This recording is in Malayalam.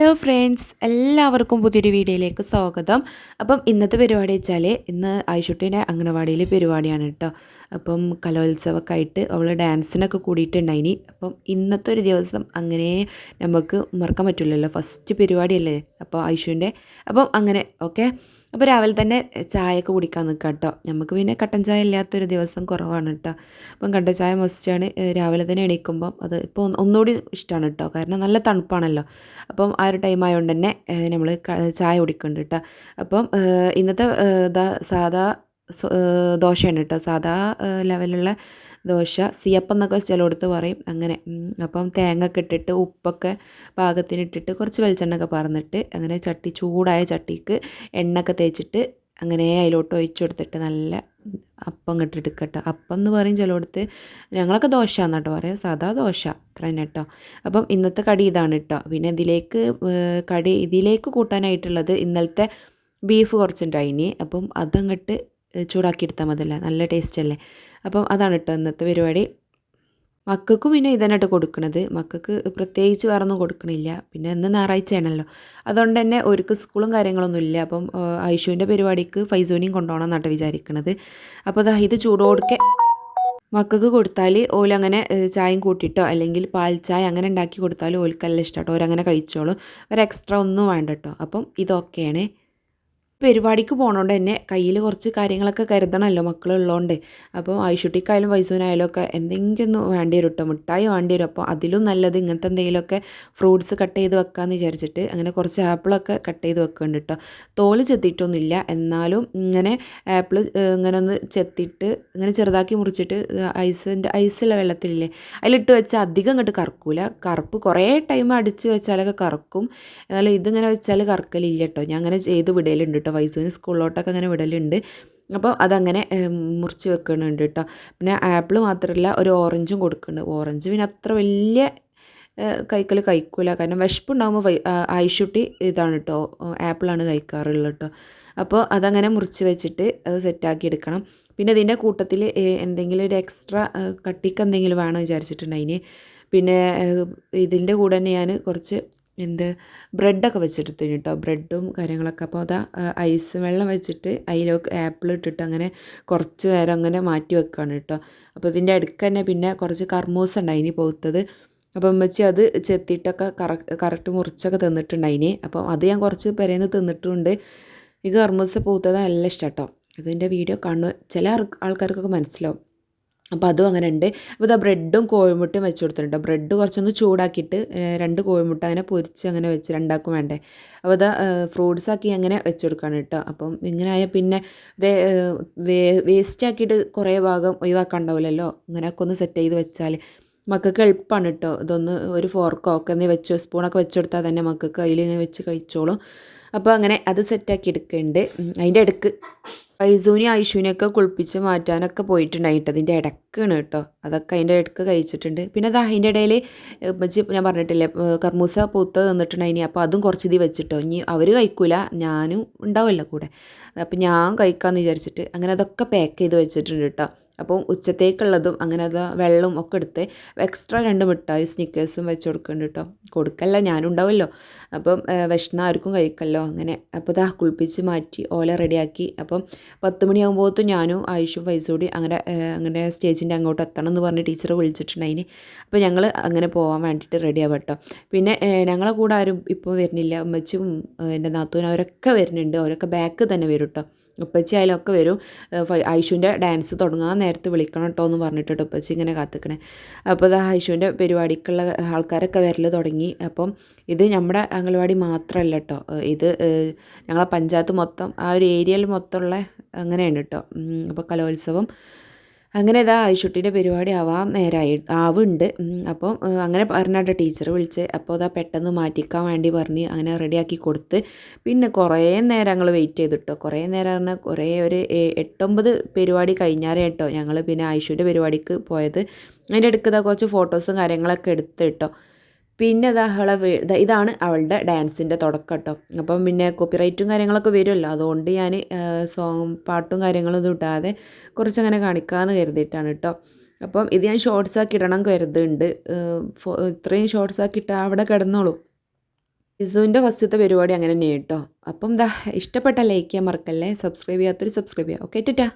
ഹലോ ഫ്രണ്ട്സ് എല്ലാവർക്കും പുതിയൊരു വീഡിയോയിലേക്ക് സ്വാഗതം. അപ്പം ഇന്നത്തെ പരിപാടി വെച്ചാൽ ഇന്ന് ആയിഷുട്ടീന്റെ അംഗനവാടിയിലെ പരിപാടിയാണ് കേട്ടോ. അപ്പം കലോത്സവമൊക്കെ ആയിട്ട് അവൾ ഡാൻസിനൊക്കെ കൂടിയിട്ടുണ്ടായിനി. അപ്പം ഇന്നത്തെ ഒരു ദിവസം അങ്ങനെ നമുക്ക് മറക്കാൻ പറ്റില്ലല്ലോ. ഫസ്റ്റ് പരിപാടിയല്ലേ? അപ്പോൾ ഐഷുവിന്റെ. അപ്പം അങ്ങനെ ഓക്കെ? അപ്പോൾ രാവിലെ തന്നെ ചായയൊക്കെ കുടിക്കാൻ നിൽക്കുക കേട്ടോ നമുക്ക് പിന്നെ കട്ടൻ ചായ ഇല്ലാത്തൊരു ദിവസം കുറവാണ് കേട്ടോ അപ്പം കട്ടൻ ചായ മസ്റ്റാണ്. രാവിലെ തന്നെ എണീക്കുമ്പം അത് ഇപ്പോൾ ഒന്നുകൂടി ഇഷ്ടമാണ് കേട്ടോ കാരണം നല്ല തണുപ്പാണല്ലോ. അപ്പം ആ ഒരു ടൈം ആയതുകൊണ്ട് തന്നെ നമ്മൾ ചായ കുടിക്കുന്നുണ്ട് കേട്ടോ അപ്പം ഇന്നത്തെ ഇതാ സാധാ ദോശയാണ് കേട്ടോ സാധാ ലെവലുള്ള ദോശ. സിയപ്പം എന്നൊക്കെ ചിലയിടത്ത് പറയും. അങ്ങനെ അപ്പം തേങ്ങ ഒക്കെ ഇട്ടിട്ട് ഉപ്പൊക്കെ പാകത്തിന് ഇട്ടിട്ട് കുറച്ച് വെളിച്ചെണ്ണ ഒക്കെ പറന്നിട്ട് അങ്ങനെ ചട്ടി ചൂടായ ചട്ടിക്ക് എണ്ണ ഒക്കെ തേച്ചിട്ട് അങ്ങനെ അതിലോട്ട് ഒഴിച്ചു കൊടുത്തിട്ട് നല്ല അപ്പം ഇട്ടെടുക്കട്ടോ അപ്പം എന്ന് പറയും ചിലയിടത്ത് ഞങ്ങളൊക്കെ ദോശ എന്നാട്ടോ പറയാം. സാധാ ദോശ അത്ര തന്നെ കേട്ടോ അപ്പം ഇന്നത്തെ കടി ഇതാണ് കേട്ടോ പിന്നെ ഇതിലേക്ക് കടി ഇതിലേക്ക് കൂട്ടാനായിട്ടുള്ളത് ഇന്നലത്തെ ബീഫ് കുറച്ചുണ്ടായിനി. അപ്പം അതങ്ങോട്ട് ചൂടാക്കി എടുത്താൽ മതിയല്ലേ? നല്ല ടേസ്റ്റ് അല്ലേ അപ്പം അതാണ് കേട്ടോ ഇന്നത്തെ പരിപാടി. മക്കൾക്കും പിന്നെ ഇതന്നെട്ട് കൊടുക്കണത്. മക്കൾക്ക് പ്രത്യേകിച്ച് വേറെ ഒന്നും കൊടുക്കണില്ല. പിന്നെ ഇന്ന് ഞായറാഴ്ചയാണല്ലോ. അതുകൊണ്ട് തന്നെ ഒരുക്ക് സ്കൂളും കാര്യങ്ങളൊന്നും ഇല്ല. അപ്പം ഐഷുവിന്റെ പരിപാടിക്ക് ഫൈസോനിയും കൊണ്ടുപോകണം എന്നാട്ട് വിചാരിക്കണത്. അപ്പോൾ അതാ ഇത് ചൂടോടുക്കെ മക്കൾക്ക് കൊടുത്താൽ ഓലങ്ങനെ ചായയും കൂട്ടിയിട്ടോ അല്ലെങ്കിൽ പാൽ ചായ അങ്ങനെ ഉണ്ടാക്കി കൊടുത്താൽ ഓൽക്കെല്ലാം ഇഷ്ടമാട്ടോ. ഓരങ്ങനെ കഴിച്ചോളും. ഒരു എക്സ്ട്രാ ഒന്നും വേണ്ട കേട്ടോ അപ്പം ഇതൊക്കെയാണ് പരിപാടിക്ക് പോകണോണ്ട് തന്നെ കയ്യിൽ കുറച്ച് കാര്യങ്ങളൊക്കെ കരുതണമല്ലോ മക്കളുള്ളതുകൊണ്ട് അപ്പോൾ ആയിഷുട്ടിക്കായാലും വൈസൂനായാലും ഒക്കെ എന്തെങ്കിലും വേണ്ടി വരും കേട്ടോ മിഠായി വേണ്ടി വരും. അപ്പോൾ അതിലും നല്ലത് ഇങ്ങനത്തെ എന്തെങ്കിലുമൊക്കെ ഫ്രൂട്ട്സ് കട്ട് ചെയ്ത് വെക്കാമെന്ന് വിചാരിച്ചിട്ട് അങ്ങനെ കുറച്ച് ആപ്പിളൊക്കെ കട്ട് ചെയ്ത് വെക്കുന്നുണ്ട് കേട്ടോ തോൽ ചെത്തിയിട്ടൊന്നുമില്ല. എന്നാലും ഇങ്ങനെ ആപ്പിൾ ഇങ്ങനെ ഒന്ന് ചെത്തിയിട്ട് ഇങ്ങനെ ചെറുതാക്കി മുറിച്ചിട്ട് ഐസിന്റെ ഐസുള്ള വെള്ളത്തിലില്ലേ അതിലിട്ട് വെച്ചാൽ അധികം ഇങ്ങോട്ട് കറക്കൂല. കറുപ്പ് കുറേ ടൈം അടിച്ച് വെച്ചാലൊക്കെ കറക്കും. എന്നാലും ഇതിങ്ങനെ വെച്ചാൽ കറക്കലില്ല കേട്ടോ ഞാൻ അങ്ങനെ ചെയ്ത് വിടലുണ്ട് കേട്ടോ കേട്ടോ വൈസുവിന് സ്കൂളിലോട്ടൊക്കെ അങ്ങനെ വിടലുണ്ട്. അപ്പോൾ അതങ്ങനെ മുറിച്ച് വെക്കുന്നുണ്ട് കേട്ടോ പിന്നെ ആപ്പിൾ മാത്രമല്ല ഒരു ഓറഞ്ചും കൊടുക്കുന്നുണ്ട് ഓറഞ്ച് പിന്നെ അത്ര വലിയ കൈക്കൽ കഴിക്കൂല കാരണം വിശപ്പുണ്ടാകുമ്പോൾ വൈ ഐഷുട്ടി ഇതാണ് കേട്ടോ ആപ്പിളാണ് കഴിക്കാറുള്ളത് കേട്ടോ അപ്പോൾ അതങ്ങനെ മുറിച്ച് വെച്ചിട്ട് അത് സെറ്റാക്കി എടുക്കണം. പിന്നെ ഇതിന്റെ കൂട്ടത്തിൽ എന്തെങ്കിലും ഒരു എക്സ്ട്രാ കട്ടിക്ക് എന്തെങ്കിലും വേണം വിചാരിച്ചിട്ടുണ്ടായിന്. പിന്നെ ഇതിന്റെ കൂടെ തന്നെ ഞാൻ കുറച്ച് എന്ത്? ബ്രെഡൊക്കെ വെച്ചെടുത്തു കേട്ടോ. ബ്രെഡും കാര്യങ്ങളൊക്കെ. അപ്പോൾ അതാ ഐസ് വെള്ളം വെച്ചിട്ട് അതിലേക്ക് ആപ്പിൾ ഇട്ടിട്ട് അങ്ങനെ കുറച്ച് നേരം അങ്ങനെ മാറ്റി വെക്കുകയാണ് കേട്ടോ. അപ്പോൾ ഇതിന്റെ അടുക്ക് തന്നെ പിന്നെ കുറച്ച് കർമൂസ് ഉണ്ടായി ഇനി പോകുത്തത് അപ്പം വെച്ചി അത് ചെത്തിയിട്ടൊക്കെ കറക്റ്റ് കറക്റ്റ് മുറിച്ചൊക്കെ തിന്നിട്ടുണ്ടായിനി. അപ്പം അത് ഞാൻ കുറച്ച് പെരേന്ന് തിന്നിട്ടുണ്ട്. ഈ കർമൂസ പൂത്തത് നല്ല ഇഷ്ടം കേട്ടോ. അതിന്റെ വീഡിയോ കാണുക ചില ആൾക്കാർക്കൊക്കെ മനസ്സിലാവും. അപ്പോൾ അതും അങ്ങനെ ഉണ്ട് അപ്പോൾ ഇതാ ബ്രെഡും കോഴിമുട്ടയും വെച്ച് കൊടുത്തിട്ടുണ്ട് ബ്രെഡ് കുറച്ചൊന്ന് ചൂടാക്കിയിട്ട് രണ്ട് കോഴിമുട്ട അങ്ങനെ പൊരിച്ച് അങ്ങനെ വെച്ച് രണ്ടാക്കും വേണ്ടേ. അപ്പോൾ ഇതാ ഫ്രൂട്ട്സ് ആക്കി അങ്ങനെ വെച്ച് കൊടുക്കുകയാണ് കേട്ടോ. അപ്പം ഇങ്ങനെ ആയാൽ പിന്നെ വേസ്റ്റ് ആക്കിയിട്ട് കുറേ ഭാഗം ഒഴിവാക്കാൻ ഉണ്ടാവില്ലല്ലോ അങ്ങനെയൊക്കെ ഒന്ന് സെറ്റ് ചെയ്ത് വെച്ചാൽ മക്കൾക്ക് എളുപ്പമാണ് കേട്ടോ ഇതൊന്ന് ഒരു ഫോർക്കോ ഒക്കെ എന്തെങ്കിലും വെച്ചോ സ്പൂണൊക്കെ വെച്ച് കൊടുത്താൽ തന്നെ മക്കൾക്ക് അതിൽ വെച്ച് കഴിച്ചോളും. അപ്പോൾ അങ്ങനെ അത് സെറ്റാക്കി എടുക്കുന്നുണ്ട് അതിന്റെ ഇടയ്ക്ക് ഫൈസൂനി ഐഷുവിനെയൊക്കെ കുളിപ്പിച്ച് മാറ്റാനൊക്കെ പോയിട്ടുണ്ടായിട്ട്. അതിന്റെ ഇടക്കാണ് കേട്ടോ അതൊക്കെ അതിന്റെ ഇടയ്ക്ക് കഴിച്ചിട്ടുണ്ട്. പിന്നെ അത് അതിന്റെ ഇടയിൽ ഞാൻ പറഞ്ഞിട്ടില്ലേ കർമൂസ പൂത്ത് നിന്നിട്ടുണ്ടായിനി. അപ്പോൾ അതും കുറച്ച് ഇത് വെച്ചിട്ടോ. ഇനി അവർ കഴിക്കൂല ഞാനും ഉണ്ടാവുമല്ലോ കൂടെ. അപ്പോൾ ഞാൻ കഴിക്കാമെന്ന് വിചാരിച്ചിട്ട് അങ്ങനെ അതൊക്കെ പാക്ക് ചെയ്ത് വെച്ചിട്ടുണ്ട് കേട്ടോ അപ്പം ഉച്ചത്തേക്കുള്ളതും അങ്ങനെ അത് വെള്ളവും ഒക്കെ എടുത്ത് എക്സ്ട്രാ രണ്ട് മിഠായി സ്നിക്കേഴ്സും വെച്ച് കൊടുക്കുന്നുണ്ട് കേട്ടോ കൊടുക്കല്ല ഞാനുണ്ടാവുമല്ലോ. അപ്പം വിഷണ ആർക്കും കഴിക്കല്ലോ അങ്ങനെ. അപ്പോൾ ഇതാ കുളിപ്പിച്ച് മാറ്റി ഓല റെഡിയാക്കി. അപ്പം പത്ത് മണിയാകുമ്പോഴത്തും ഞാനും ആയുഷും കൂടി അങ്ങനെ അങ്ങനെ സ്റ്റേജിന്റെ അങ്ങോട്ട് എത്തണം എന്ന് പറഞ്ഞ് ടീച്ചർ വിളിച്ചിട്ടുണ്ടായിന് അപ്പോൾ ഞങ്ങൾ അങ്ങനെ പോകാൻ വേണ്ടിയിട്ട് റെഡി ആവാം കേട്ടോ പിന്നെ ഞങ്ങളെ കൂടെ ആരും ഇപ്പോൾ വരുന്നില്ല. അമ്മച്ചും എന്റെ നാത്തൂനും അവരൊക്കെ വരുന്നുണ്ട്. അവരൊക്കെ ബാക്ക് തന്നെ വരും കേട്ടോ ഉപ്പച്ചയായാലും ഒക്കെ വരും. ഐഷുവിന്റെ ഡാൻസ് തുടങ്ങാൻ നേരത്തെ വിളിക്കണം കേട്ടോ എന്ന് പറഞ്ഞിട്ട് ഉപ്പച്ചി ഇങ്ങനെ കാത്തിക്കണേ. അപ്പോൾ ആ ഹൈഷുവിന്റെ പരിപാടിക്കുള്ള ആൾക്കാരൊക്കെ വരൽ തുടങ്ങി. അപ്പം ഇത് നമ്മുടെ അംഗൻവാടി മാത്രമല്ല കേട്ടോ. ഇത് ഞങ്ങളെ പഞ്ചായത്ത് മൊത്തം ആ ഒരു ഏരിയയിൽ മൊത്തമുള്ള അങ്ങനെയാണ് കേട്ടോ. അപ്പോൾ കലോത്സവം അങ്ങനെ ഇതാ ഐഷുട്ടിന്റെ പരിപാടി ആവാൻ നേരമായി ആവുണ്ട്. അപ്പോൾ അങ്ങനെ പറഞ്ഞിട്ട് ടീച്ചർ വിളിച്ച് അപ്പോൾ അതാ പെട്ടെന്ന് മാറ്റിക്കാൻ വേണ്ടി പറഞ്ഞ് അങ്ങനെ റെഡിയാക്കി കൊടുത്ത്. പിന്നെ കുറേ നേരം ഞങ്ങൾ വെയിറ്റ് ചെയ്തിട്ടോ. കുറേ നേരം പറഞ്ഞാൽ കുറേ ഒരു എട്ടൊമ്പത് പരിപാടി കഴിഞ്ഞാറേ കേട്ടോ. ഞങ്ങൾ പിന്നെ ഐഷുവിന്റെ പരിപാടിക്ക് പോയത്. അതിന്റെ അടുക്കതാ കുറച്ച് ഫോട്ടോസും കാര്യങ്ങളൊക്കെ എടുത്ത് കേട്ടോ പിന്നെ ഇതാ അവളെ ഇതാണ് അവളുടെ ഡാൻസിന്റെ തുടക്കം കേട്ടോ അപ്പം പിന്നെ കോപ്പിറൈറ്റും കാര്യങ്ങളൊക്കെ വരുമല്ലോ. അതുകൊണ്ട് ഞാൻ സോങ് പാട്ടും കാര്യങ്ങളൊന്നും ഇടാതെ കുറച്ചങ്ങനെ കാണിക്കാമെന്ന് കരുതിയിട്ടാണ് കേട്ടോ അപ്പം ഇത് ഞാൻ ഷോർട്സ് ആക്കി ഇടണം കരുതുന്നുണ്ട്. ഇത്രയും ഷോർട്സ് ആക്കി ഇട്ടാൽ അവിടെ കിടന്നോളൂ. ഇസുവിന്റെ ഫസ്റ്റത്തെ പരിപാടി അങ്ങനെ തന്നെ കേട്ടോ അപ്പം എന്താ ഇഷ്ടപ്പെട്ട ലൈക്ക് ചെയ്യാൻ മറക്കല്ലേ? സബ്സ്ക്രൈബ് ചെയ്യാത്തൊരു സബ്സ്ക്രൈബ് ചെയ്യാം. ഓക്കെ ടാ